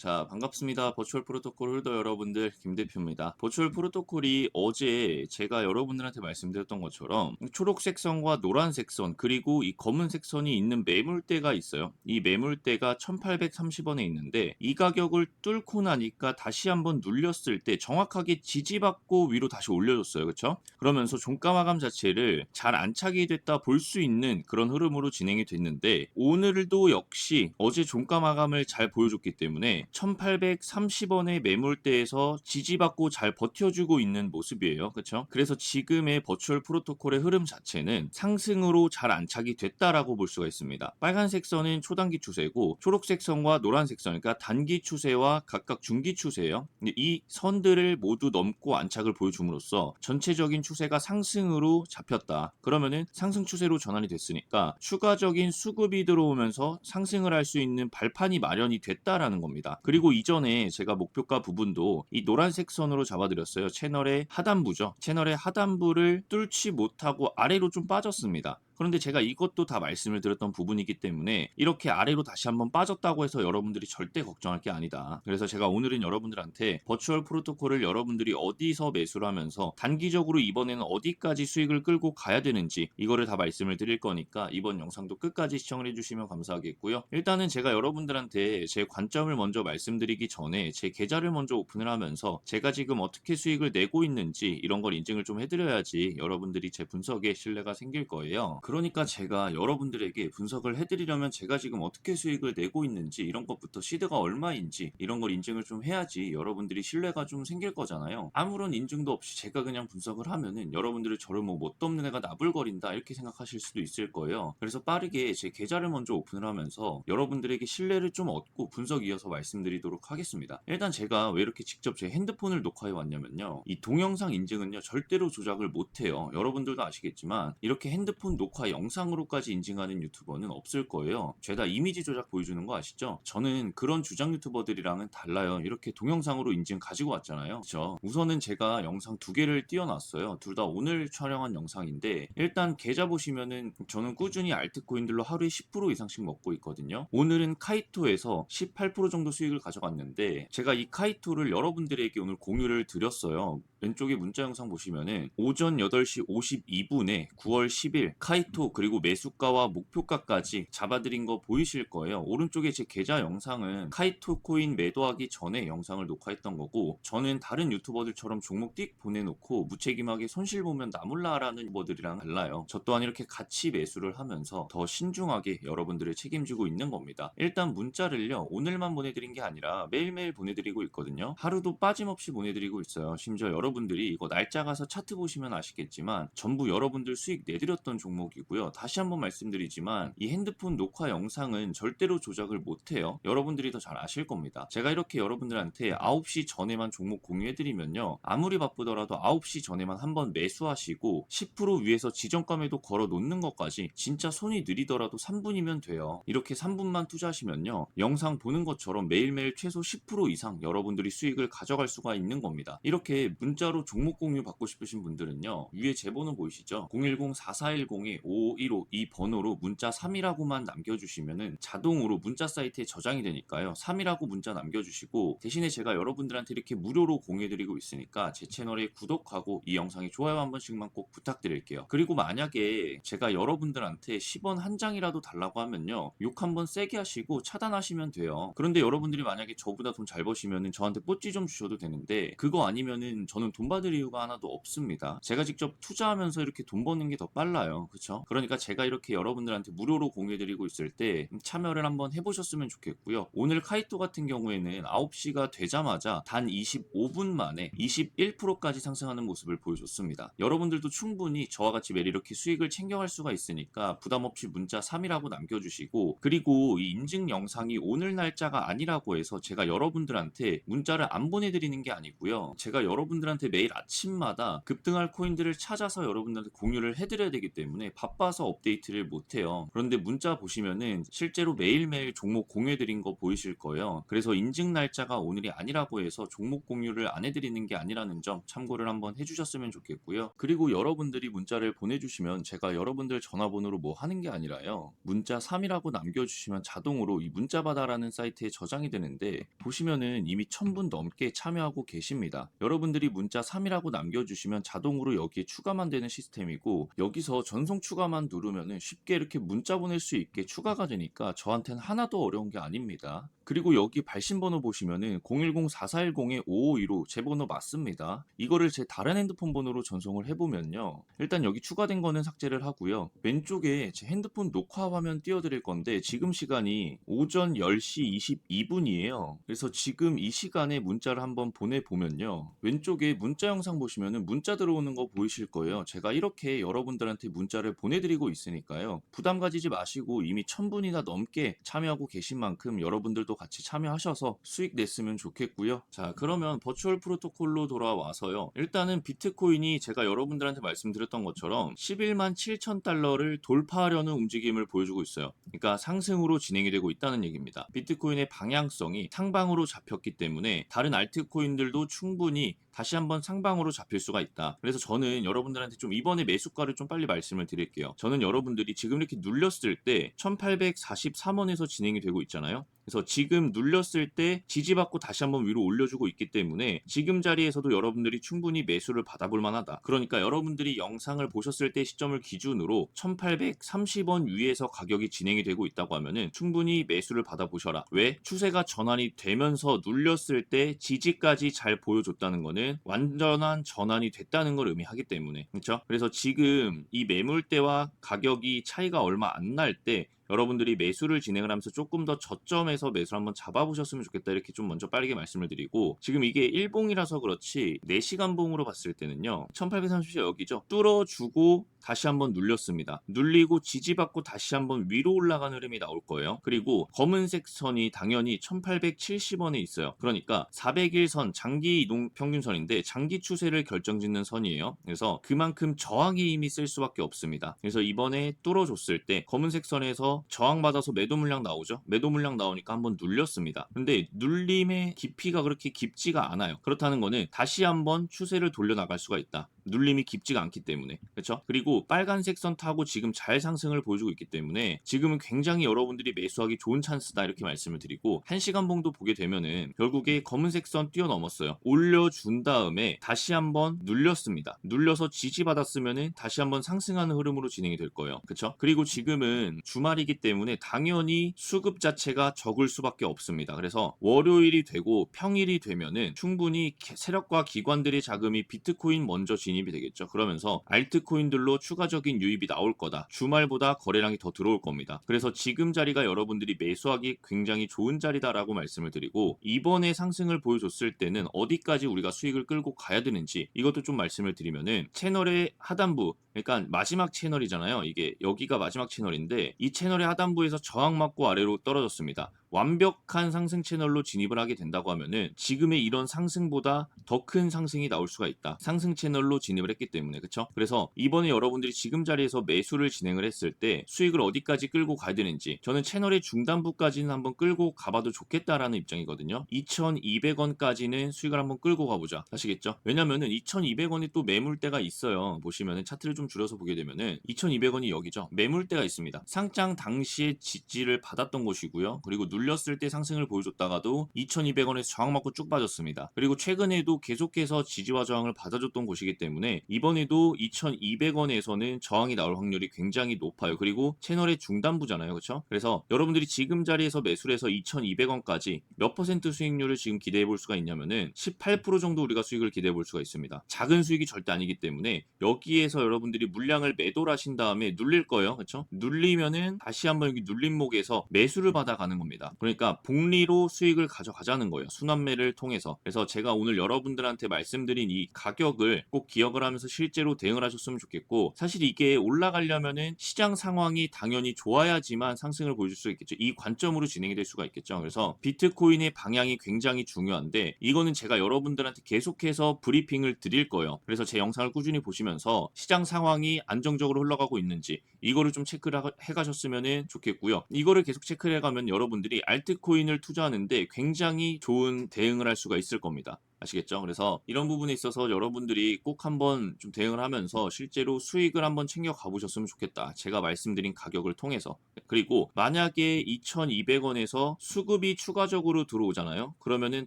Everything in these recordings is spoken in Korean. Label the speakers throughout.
Speaker 1: 자, 반갑습니다. 버추얼 프로토콜 홀더 여러분들, 김 대표입니다. 버추얼 프로토콜이 어제 제가 여러분들한테 말씀드렸던 것처럼 초록색 선과 노란색 선, 그리고 이 검은색 선이 있는 매물대가 있어요. 이 매물대가 1830원에 있는데 이 가격을 뚫고 나니까 다시 한번 눌렸을 때 정확하게 지지받고 위로 다시 올려줬어요. 그쵸? 그러면서 종가 마감 자체를 잘 안착이 됐다 볼 수 있는 그런 흐름으로 진행이 됐는데 오늘도 역시 어제 종가 마감을 잘 보여줬기 때문에 1830원의 매물대에서 지지받고 잘 버텨주고 있는 모습이에요. 그쵸? 그래서 지금의 버추얼 프로토콜의 흐름 자체는 상승으로 잘 안착이 됐다라고 볼 수가 있습니다. 빨간색 선은 초단기 추세고 초록색 선과 노란색 선, 그러니까 단기 추세와 각각 중기 추세예요. 이 선들을 모두 넘고 안착을 보여줌으로써 전체적인 추세가 상승으로 잡혔다. 그러면은 상승 추세로 전환이 됐으니까 추가적인 수급이 들어오면서 상승을 할 수 있는 발판이 마련이 됐다라는 겁니다. 그리고 이전에 제가 목표가 부분도 이 노란색 선으로 잡아드렸어요. 채널의 하단부죠. 채널의 하단부를 뚫지 못하고 아래로 좀 빠졌습니다. 그런데 제가 이것도 다 말씀을 드렸던 부분이기 때문에 이렇게 아래로 다시 한번 빠졌다고 해서 여러분들이 절대 걱정할 게 아니다. 그래서 제가 오늘은 여러분들한테 버추얼 프로토콜을 여러분들이 어디서 매수를 하면서 단기적으로 이번에는 어디까지 수익을 끌고 가야 되는지 이거를 다 말씀을 드릴 거니까 이번 영상도 끝까지 시청을 해주시면 감사하겠고요. 일단은 제가 여러분들한테 제 관점을 먼저 말씀드리기 전에 제 계좌를 먼저 오픈을 하면서 제가 지금 어떻게 수익을 내고 있는지 이런 걸 인증을 좀 해드려야지 여러분들이 제 분석에 신뢰가 생길 거예요. 그러니까 제가 여러분들에게 분석을 해드리려면 제가 지금 어떻게 수익을 내고 있는지 이런 것부터 시드가 얼마인지 이런 걸 인증을 좀 해야지 여러분들이 신뢰가 좀 생길 거잖아요. 아무런 인증도 없이 제가 그냥 분석을 하면은 여러분들이 저를 뭐 뭣도 없는 애가 나불거린다 이렇게 생각하실 수도 있을 거예요. 그래서 빠르게 제 계좌를 먼저 오픈을 하면서 여러분들에게 신뢰를 좀 얻고 분석 이어서 말씀드리도록 하겠습니다. 일단 제가 왜 이렇게 직접 제 핸드폰을 녹화해 왔냐면요. 이 동영상 인증은요 절대로 조작을 못해요. 여러분들도 아시겠지만 이렇게 핸드폰 녹화 영상으로까지 인증하는 유튜버는 없을 거예요. 죄다 이미지 조작 보여주는 거 아시죠? 저는 그런 주장 유튜버들이랑은 달라요. 이렇게 동영상으로 인증 가지고 왔잖아요. 그죠? 우선은 제가 영상 두 개를 띄워놨어요. 둘 다 오늘 촬영한 영상인데 일단 계좌 보시면은 저는 꾸준히 알트코인들로 하루에 10% 이상씩 먹고 있거든요. 오늘은 카이토에서 18% 정도 수익을 가져갔는데 제가 이 카이토를 여러분들에게 오늘 공유를 드렸어요. 왼쪽에 문자 영상 보시면은 오전 8시 52분에 9월 10일 카이 토 그리고 매수가와 목표가까지 잡아드린 거 보이실 거예요. 오른쪽에 제 계좌 영상은 카이토 코인 매도하기 전에 영상을 녹화했던 거고 저는 다른 유튜버들처럼 종목 띡 보내놓고 무책임하게 손실 보면 나몰라라는 유튜버들이랑 달라요. 저 또한 이렇게 같이 매수를 하면서 더 신중하게 여러분들을 책임지고 있는 겁니다. 일단 문자를요 오늘만 보내드린 게 아니라 매일매일 보내드리고 있거든요. 하루도 빠짐없이 보내드리고 있어요. 심지어 여러분들이 이거 날짜 가서 차트 보시면 아시겠지만 전부 여러분들 수익 내드렸던 종목 제목이고요. 다시 한번 말씀드리지만 이 핸드폰 녹화 영상은 절대로 조작을 못해요. 여러분들이 더 잘 아실 겁니다. 제가 이렇게 여러분들한테 9시 전에만 종목 공유해드리면요. 아무리 바쁘더라도 9시 전에만 한번 매수하시고 10% 위에서 지정감에도 걸어 놓는 것까지 진짜 손이 느리더라도 3분이면 돼요. 이렇게 3분만 투자하시면요. 영상 보는 것처럼 매일매일 최소 10% 이상 여러분들이 수익을 가져갈 수가 있는 겁니다. 이렇게 문자로 종목 공유 받고 싶으신 분들은요. 위에 제보는 보이시죠? 010-4410에 5152 번호로 문자 3이라고만 남겨주시면은 자동으로 문자 사이트에 저장이 되니까요. 3이라고 문자 남겨주시고 대신에 제가 여러분들한테 이렇게 무료로 공유해드리고 있으니까 제 채널에 구독하고 이 영상에 좋아요 한 번씩만 꼭 부탁드릴게요. 그리고 만약에 제가 여러분들한테 10원 한 장이라도 달라고 하면요. 욕 한번 세게 하시고 차단하시면 돼요. 그런데 여러분들이 만약에 저보다 돈 잘 버시면은 저한테 뽀찌 좀 주셔도 되는데 그거 아니면은 저는 돈 받을 이유가 하나도 없습니다. 제가 직접 투자하면서 이렇게 돈 버는 게 더 빨라요. 그쵸? 그러니까 제가 이렇게 여러분들한테 무료로 공유해드리고 있을 때 참여를 한번 해보셨으면 좋겠고요. 오늘 카이토 같은 경우에는 9시가 되자마자 단 25분 만에 21%까지 상승하는 모습을 보여줬습니다. 여러분들도 충분히 저와 같이 매일 이렇게 수익을 챙겨갈 수가 있으니까 부담 없이 문자 3이라고 남겨주시고 그리고 이 인증 영상이 오늘 날짜가 아니라고 해서 제가 여러분들한테 문자를 안 보내드리는 게 아니고요. 제가 여러분들한테 매일 아침마다 급등할 코인들을 찾아서 여러분들한테 공유를 해드려야 되기 때문에 바빠서 업데이트를 못해요. 그런데 문자 보시면은 실제로 매일매일 종목 공유해드린 거 보이실 거예요. 그래서 인증 날짜가 오늘이 아니라고 해서 종목 공유를 안 해드리는 게 아니라는 점 참고를 한번 해주셨으면 좋겠고요. 그리고 여러분들이 문자를 보내주시면 제가 여러분들 전화번호로 뭐 하는 게 아니라요. 문자 3이라고 남겨주시면 자동으로 이 문자바다라는 사이트에 저장이 되는데 보시면은 이미 1000분 넘게 참여하고 계십니다. 여러분들이 문자 3이라고 남겨주시면 자동으로 여기에 추가만 되는 시스템이고 여기서 전송 추 가만 누르면은 쉽게 이렇게 문자 보낼 수 있게 추가가 되니까 저한테는 하나도 어려운 게 아닙니다. 그리고 여기 발신번호 보시면은 010-4410-5525 제 번호 맞습니다. 이거를 제 다른 핸드폰 번호로 전송을 해보면요. 일단 여기 추가된 거는 삭제를 하고요. 왼쪽에 제 핸드폰 녹화 화면 띄워드릴 건데 지금 시간이 오전 10시 22분이에요. 그래서 지금 이 시간에 문자를 한번 보내보면요. 왼쪽에 문자 영상 보시면은 문자 들어오는 거 보이실 거예요. 제가 이렇게 여러분들한테 문자를 보내드리고 있으니까요. 부담 가지지 마시고 이미 1000분이나 넘게 참여하고 계신 만큼 여러분들도 같이 참여하셔서 수익 냈으면 좋겠고요. 자, 그러면 버추얼 프로토콜로 돌아와서요. 일단은 비트코인이 제가 여러분들한테 말씀드렸던 것처럼 11만 7천 달러를 돌파하려는 움직임을 보여주고 있어요. 그러니까 상승으로 진행이 되고 있다는 얘기입니다. 비트코인의 방향성이 상방으로 잡혔기 때문에 다른 알트코인들도 충분히 다시 한번 상방으로 잡힐 수가 있다. 그래서 저는 여러분들한테 좀 이번에 매수가를 좀 빨리 말씀을 드릴게요. 저는 여러분들이 지금 이렇게 눌렸을 때 1843원에서 진행이 되고 있잖아요. 그래서 지금 눌렸을 때 지지받고 다시 한번 위로 올려주고 있기 때문에 지금 자리에서도 여러분들이 충분히 매수를 받아볼 만하다. 그러니까 여러분들이 영상을 보셨을 때 시점을 기준으로 1830원 위에서 가격이 진행이 되고 있다고 하면은 충분히 매수를 받아보셔라. 왜? 추세가 전환이 되면서 눌렸을 때 지지까지 잘 보여줬다는 거는 완전한 전환이 됐다는 걸 의미하기 때문에 그렇죠? 그래서 지금 이 매물대와 가격이 차이가 얼마 안 날 때 여러분들이 매수를 진행을 하면서 조금 더 저점에서 매수를 한번 잡아보셨으면 좋겠다 이렇게 좀 먼저 빠르게 말씀을 드리고 지금 이게 일봉이라서 그렇지 4시간 봉으로 봤을 때는요 1830이 여기죠? 뚫어주고 다시 한번 눌렸습니다. 눌리고 지지받고 다시 한번 위로 올라가는 흐름이 나올 거예요. 그리고 검은색 선이 당연히 1870원에 있어요. 그러니까 400일 선 장기 이동 평균선인데 장기 추세를 결정짓는 선이에요. 그래서 그만큼 저항의 힘이 쓸 수밖에 없습니다. 그래서 이번에 뚫어줬을 때 검은색 선에서 저항받아서 매도 물량 나오죠. 매도 물량 나오니까 한번 눌렸습니다. 근데 눌림의 깊이가 그렇게 깊지가 않아요. 그렇다는 거는 다시 한번 추세를 돌려나갈 수가 있다. 눌림이 깊지가 않기 때문에 그렇죠 그리고 빨간색 선 타고 지금 잘 상승을 보여주고 있기 때문에 지금은 굉장히 여러분들이 매수하기 좋은 찬스다 이렇게 말씀을 드리고 1시간 봉도 보게 되면은 결국에 검은색 선 뛰어넘었어요. 올려준 다음에 다시 한번 눌렸습니다. 눌려서 지지받았으면은 다시 한번 상승하는 흐름으로 진행이 될 거예요. 그렇죠 그리고 지금은 주말이기 때문에 당연히 수급 자체가 적을 수밖에 없습니다. 그래서 월요일이 되고 평일이 되면은 충분히 세력과 기관들의 자금이 비트코인 먼저 진입 이 되겠죠. 그러면서 알트코인들로 추가적인 유입이 나올 거다. 주말보다 거래량이 더 들어올 겁니다. 그래서 지금 자리가 여러분들이 매수하기 굉장히 좋은 자리다라고 말씀을 드리고 이번에 상승을 보여줬을 때는 어디까지 우리가 수익을 끌고 가야 되는지 이것도 좀 말씀을 드리면은 채널의 하단부 그러니까 마지막 채널이잖아요. 이게 여기가 마지막 채널인데 이 채널의 하단부에서 저항 맞고 아래로 떨어졌습니다. 완벽한 상승 채널로 진입을 하게 된다고 하면은 지금의 이런 상승보다 더 큰 상승이 나올 수가 있다. 상승 채널로 진입을 했기 때문에 그렇죠? 그래서 이번에 여러분들이 지금 자리에서 매수를 진행을 했을 때 수익을 어디까지 끌고 가야 되는지 저는 채널의 중단부까지는 한번 끌고 가봐도 좋겠다라는 입장이거든요. 2,200원까지는 수익을 한번 끌고 가보자. 아시겠죠? 왜냐면은 2,200원이 또 매물대가 있어요. 보시면은 차트를 좀 줄여서 보게 되면은 2,200원이 여기죠. 매물대가 있습니다. 상장 당시에 지지를 받았던 곳이고요. 그리고 눌 렸을 때 상승을 보여줬다가도 2,200원에서 저항 맞고 쭉 빠졌습니다. 그리고 최근에도 계속해서 지지와 저항을 받아줬던 곳이기 때문에 이번에도 2,200원에서는 저항이 나올 확률이 굉장히 높아요. 그리고 채널의 중단부잖아요. 그렇죠? 그래서 여러분들이 지금 자리에서 매수를 해서 2,200원까지 몇 퍼센트 수익률을 지금 기대해 볼 수가 있냐면은 18% 정도 우리가 수익을 기대해 볼 수가 있습니다. 작은 수익이 절대 아니기 때문에 여기에서 여러분들이 물량을 매도를 하신 다음에 눌릴 거예요. 그렇죠? 눌리면은 다시 한번 여기 눌림목에서 매수를 받아가는 겁니다. 그러니까 복리로 수익을 가져가자는 거예요. 순환매를 통해서. 그래서 제가 오늘 여러분들한테 말씀드린 이 가격을 꼭 기억을 하면서 실제로 대응을 하셨으면 좋겠고 사실 이게 올라가려면은 시장 상황이 당연히 좋아야지만 상승을 보여줄 수 있겠죠. 이 관점으로 진행이 될 수가 있겠죠. 그래서 비트코인의 방향이 굉장히 중요한데 이거는 제가 여러분들한테 계속해서 브리핑을 드릴 거예요. 그래서 제 영상을 꾸준히 보시면서 시장 상황이 안정적으로 흘러가고 있는지 이거를 좀 체크를 하- 해가셨으면 좋겠고요. 이거를 계속 체크를 해가면 여러분들이 알트코인을 투자하는데 굉장히 좋은 대응을 할 수가 있을 겁니다. 아시겠죠? 그래서 이런 부분에 있어서 여러분들이 꼭 한번 좀 대응을 하면서 실제로 수익을 한번 챙겨 가보셨으면 좋겠다. 제가 말씀드린 가격을 통해서. 그리고 만약에 2,200원에서 수급이 추가적으로 들어오잖아요. 그러면은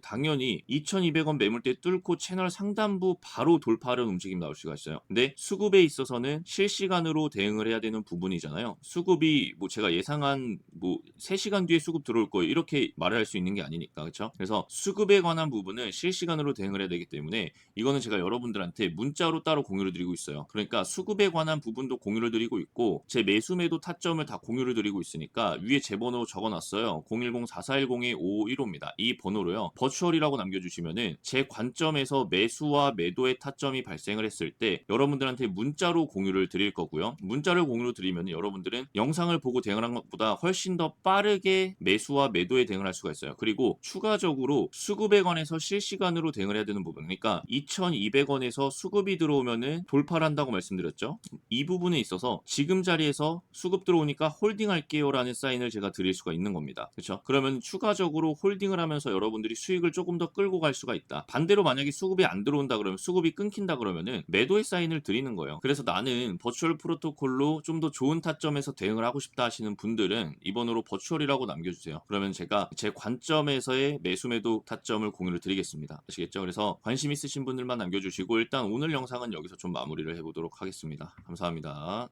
Speaker 1: 당연히 2,200원 매물대 뚫고 채널 상단부 바로 돌파하는 움직임 나올 수가 있어요. 근데 수급에 있어서는 실시간으로 대응을 해야 되는 부분이잖아요. 수급이 뭐 제가 예상한 뭐 3시간 뒤에 수급 들어올 거예요. 이렇게 말을 할 수 있는 게 아니니까. 그렇죠? 그래서 수급에 관한 부분은 실시간으로 대응을 해야 되기 때문에 이거는 제가 여러분들한테 문자로 따로 공유를 드리고 있어요. 그러니까 수급에 관한 부분도 공유를 드리고 있고 제 매수 매도 타점을 다 공유를 드리고 있으니까 위에 제 번호 적어놨어요. 010-4410-5515입니다. 이 번호로요. 버추얼이라고 남겨주시면은 제 관점에서 매수와 매도의 타점이 발생을 했을 때 여러분들한테 문자로 공유를 드릴 거고요. 문자를 공유로 드리면 여러분들은 영상을 보고 대응을 한 것보다 훨씬 더 빠르게 매수와 매도에 대응을 할 수가 있어요. 그리고 추가적으로 수급에 관해서 실시간으로 대응을 해야 되는 부분. 그러니까 2,200원에서 수급이 들어오면은 돌파를 한다고 말씀드렸죠. 이 부분에 있어서 지금 자리에서 수급 들어오니까 홀딩할게요라는 사인을 제가 드릴 수가 있는 겁니다. 그렇죠? 그러면 추가적으로 홀딩을 하면서 여러분들이 수익을 조금 더 끌고 갈 수가 있다. 반대로 만약에 수급이 안 들어온다 그러면 수급이 끊긴다 그러면은 매도의 사인을 드리는 거예요. 그래서 나는 버추얼 프로토콜로 좀 더 좋은 타점에서 대응을 하고 싶다 하시는 분들은 이번으로 버추얼이라고 남겨주세요. 그러면 제가 제 관점에서의 매수 매도 타점을 공유를 드리겠습니다. 아시겠죠? 그래서 관심 있으신 분들만 남겨주시고 일단 오늘 영상은 여기서 좀 마무리를 해보도록 하겠습니다. 감사합니다.